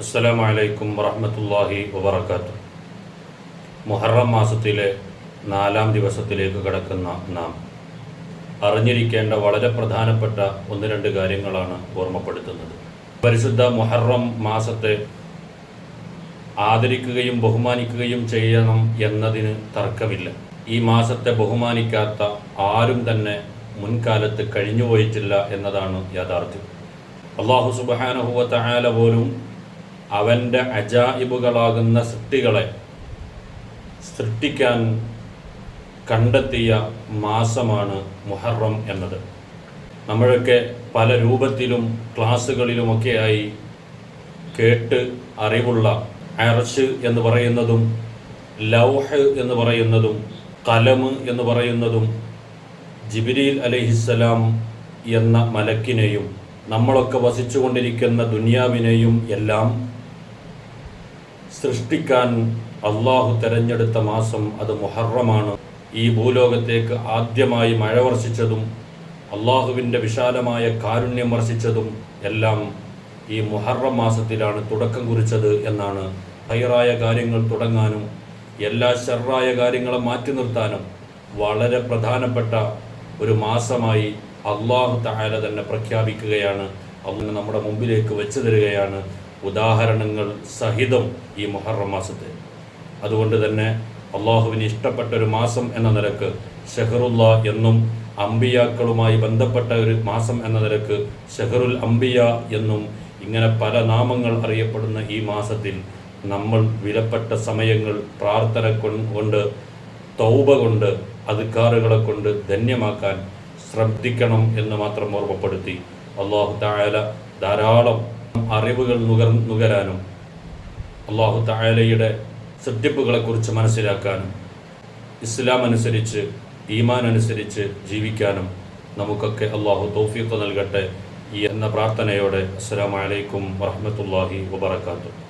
അസ്സലാമു അലൈക്കും വറഹ്മത്തുള്ളാഹി വബറകാതുഹു. മുഹറം മാസത്തിലെ നാലാം ദിവസത്തിലേക്ക് കടക്കുന്ന നാം അറിഞ്ഞിരിക്കേണ്ട വളരെ പ്രധാനപ്പെട്ട ഒന്ന് രണ്ട് കാര്യങ്ങളാണ് ഓർമ്മപ്പെടുത്തുന്നത്. പരിശുദ്ധ മുഹറം മാസത്തെ ആദരിക്കുകയും ബഹുമാനിക്കുകയും ചെയ്യണം എന്നതിന് തർക്കമില്ല. ഈ മാസത്തെ ബഹുമാനിക്കാത്ത ആരും തന്നെ മുൻകാലത്ത് കഴിഞ്ഞുപോയിട്ടില്ല എന്നതാണ് യാഥാർത്ഥ്യം. അള്ളാഹു സുബാനഹുവത്ത ആല പോലും അവന്റെ അജായിബുകളാകുന്ന സൃഷ്ടികളെ സൃഷ്ടിക്കാൻ കണ്ടെത്തിയ മാസമാണ് മുഹറം എന്നത്. നമ്മളൊക്കെ പല രൂപത്തിലും ക്ലാസ്സുകളിലുമൊക്കെയായി കേട്ട് അറിവുള്ള അർഷ് എന്ന് പറയുന്നതും ലൗഹ് എന്ന് പറയുന്നതും കലമ് എന്ന് പറയുന്നതും ജിബിരിൽ അലഹിസ്സലാം എന്ന മലക്കിനെയും നമ്മളൊക്കെ വസിച്ചുകൊണ്ടിരിക്കുന്ന ദുനിയാവിനെയും എല്ലാം സൃഷ്ടിക്കാൻ അള്ളാഹു തെരഞ്ഞെടുത്ത മാസം അത് മുഹറമാണ്. ഈ ഭൂലോകത്തേക്ക് ആദ്യമായി മഴ വർഷിച്ചതും അള്ളാഹുവിന്റെ വിശാലമായ കാരുണ്യം വർഷിച്ചതും എല്ലാം ഈ മുഹറം മാസത്തിലാണ് തുടക്കം കുറിച്ചത് എന്നാണ്. ഹൈറായ കാര്യങ്ങൾ തുടങ്ങാനും എല്ലാ ഷെറായ കാര്യങ്ങളും മാറ്റി നിർത്താനും വളരെ പ്രധാനപ്പെട്ട ഒരു മാസമായി അള്ളാഹു തായാല തന്നെ പ്രഖ്യാപിക്കുകയാണ്. അള്ളാഹ് നമ്മുടെ മുമ്പിലേക്ക് വെച്ചു തരികയാണ്. ഉദാഹരണങ്ങൾ സഹിതം ഈ മുഹറം മാസത്തെ. അതുകൊണ്ട് തന്നെ അള്ളാഹുവിന് ഇഷ്ടപ്പെട്ട ഒരു മാസം എന്ന നിലയ്ക്ക് ഷെഹറുല്ല എന്നും അമ്പിയാക്കളുമായി ബന്ധപ്പെട്ട ഒരു മാസം എന്ന നിലയ്ക്ക് ഷെഹറുൽ അംബിയ എന്നും ഇങ്ങനെ പല നാമങ്ങൾ അറിയപ്പെടുന്ന ഈ മാസത്തിൽ നമ്മൾ വിലപ്പെട്ട സമയങ്ങൾ പ്രാർത്ഥന കൊണ്ട് തൗബ കൊണ്ട് അധികാറുകളെ കൊണ്ട് ധന്യമാക്കാൻ ശ്രദ്ധിക്കണം എന്ന് മാത്രം ഓർമ്മപ്പെടുത്തി. അള്ളാഹു തായാല ധാരാളം അറിവുകൾ നുകർ നുകരാനും അള്ളാഹു തായാലയുടെ സത്യപ്പുകളെക്കുറിച്ച് മനസ്സിലാക്കാനും ഇസ്ലാം അനുസരിച്ച് ഈമാൻ അനുസരിച്ച് ജീവിക്കാനും നമുക്കൊക്കെ അള്ളാഹു തൗഫീഖ് നൽകട്ടെ എന്ന പ്രാർത്ഥനയോടെ അസ്സലാമു അലൈക്കും വറഹ്മത്തുള്ളാഹി വബറകാതുഹു.